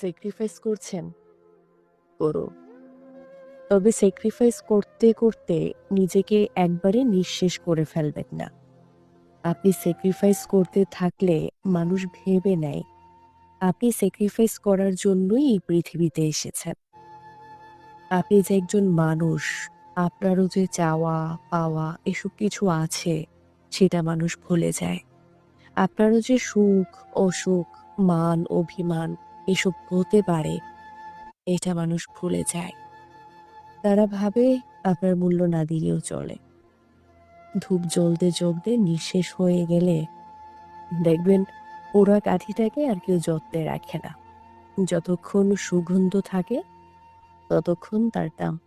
Sacrifice করছেন? করুন তবে স্যাক্রিফাইস করতে করতে নিজেকে একবারে নিঃশেষ করে ফেলবেন না। আপনি স্যাক্রিফাইস করতে থাকলে মানুষ ভেবে নেয়, আপনি স্যাক্রিফাইস করার জন্যই এই পৃথিবীতে এসেছেন। আপনি যে একজন মানুষ, আপনারও যে চাওয়া, পাওয়া এসব কিছু আছে, সেটা মানুষ ভুলে যায়। আপনারও যে সুখ, অসুখ, মান, অভিমান এসব হতে পারে। এটা মানুষ ভুলে যায়। তারা ভাবে আপনার মূল্য না দিলেও চলে। ধূপ জ্বলতে জ্বলতে নিঃশেষ হয়ে গেলে দেখবেন ওরা কাঠিটাকে আর কেউ যত্নে রাখে না। যতক্ষণ সুগন্ধ থাকে, ততক্ষণ তার দাম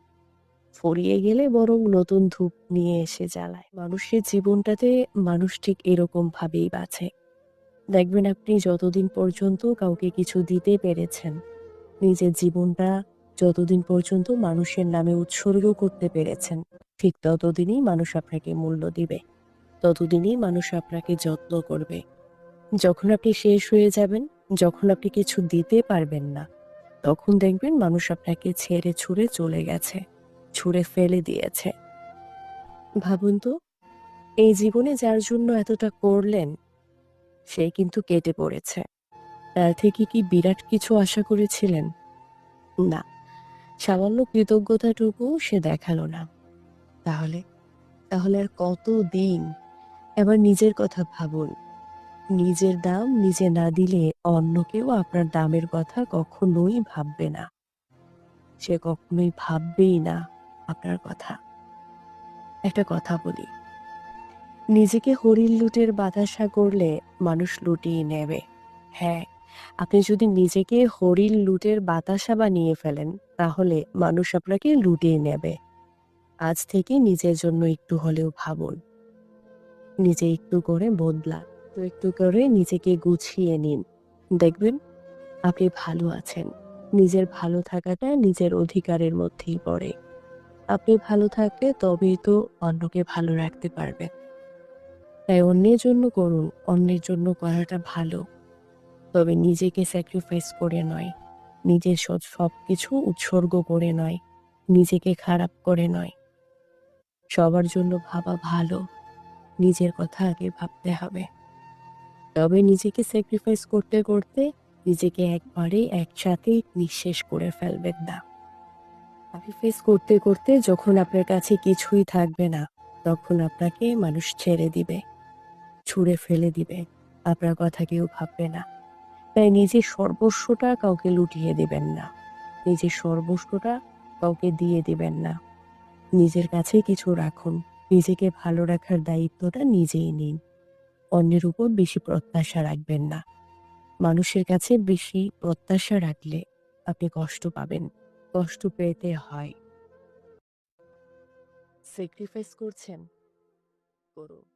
ফুরিয়ে গেলে বরং নতুন ধূপ নিয়ে এসে জ্বালায়। মানুষের জীবনটাতে মানুষ ঠিক এরকম ভাবেই বাঁচে। দেখবেন আপনি যতদিন পর্যন্ত কাউকে কিছু দিতে পেরেছেন, নিজের জীবনটা যতদিন পর্যন্ত মানুষের নামে উৎসর্গ করতে পেরেছেন, ঠিক ততদিনই মানুষ আপনাকে মূল্য দিবে। ততদিনই মানুষ আপনাকে যত্ন করবে। যখন আপনি শেষ হয়ে যাবেন, যখন আপনি কিছু দিতে পারবেন না, তখন দেখবেন মানুষ আপনাকে ছেড়ে ছুঁড়ে চলে গেছে, ছুঁড়ে ফেলে দিয়েছে। ভাবুন তো, এই জীবনে যার জন্য এতটা করলেন সে কিন্তু কেটে পড়েছে। তার থেকে কি বিরাট কিছু আশা করেছিলেন? না, সামান্য কৃতজ্ঞতাটুকু সে দেখাল না। তাহলে তাহলে আর কত দিন? এবার নিজের কথা ভাবুন। নিজের দাম নিজে না দিলে অন্য কেউ আপনার দামের কথা কখনোই ভাববে না। সে কখনোই ভাববেই না আপনার কথা। একটা কথা বলি নিজেকে হরিণ লুটের বাতাসা করলে মানুষ লুটিয়ে নেবে। হ্যাঁ আপনি যদি নিজেকে হরিণ লুটের বাতাসা বানিয়ে ফেলেন, তাহলে মানুষ আপনাকে লুটিয়ে নেবে। আজ থেকে নিজের জন্য একটু হলেও ভাবুন। নিজে একটু করে বদলা তো একটু করে নিজেকে গুছিয়ে নিন। দেখবেন আপনি ভালো আছেন। নিজের ভালো থাকাটা নিজের অধিকারের মধ্যেই পড়ে। আপনি ভালো থাকলে তবেই তো অন্যকে ভালো রাখতে পারবেন। তাই অন্যের জন্য করুন, অন্যের জন্য করাটা ভালো। তবে নিজেকে স্যাক্রিফাইস করে নয়, নিজের সব কিছু উৎসর্গ করে নয়, নিজেকে খারাপ করে নয়। সবার জন্য ভাবা ভালো, নিজের কথা আগে ভাবতে হবে। তবে নিজেকে স্যাক্রিফাইস করতে করতে নিজেকে একবারে একসাথে নিঃশেষ করে ফেলবেন না। স্যাক্রিফাইস করতে করতে যখন আপনার কাছে কিছুই থাকবে না, তখন আপনাকে মানুষ ছেড়ে দিবে। ছুঁড়ে ফেলে দিবে। আপনার কথা কেউ ভাববে না। তাই নিজের সর্বস্বটা কাউকে লুটিয়ে দিবেন না। নিজের সর্বস্বটা কাউকে দিয়ে দিবেন না। নিজের কাছে কিছু রাখুন। নিজেকে ভালো রাখার দায়িত্বটা নিজেই নিন। অন্যের উপর বেশি প্রত্যাশা রাখবেন না। মানুষের কাছে বেশি প্রত্যাশা রাখলে আপনি কষ্ট পাবেন। কষ্ট পেতে হয়। স্যাক্রিফাইস করছেন। করুন।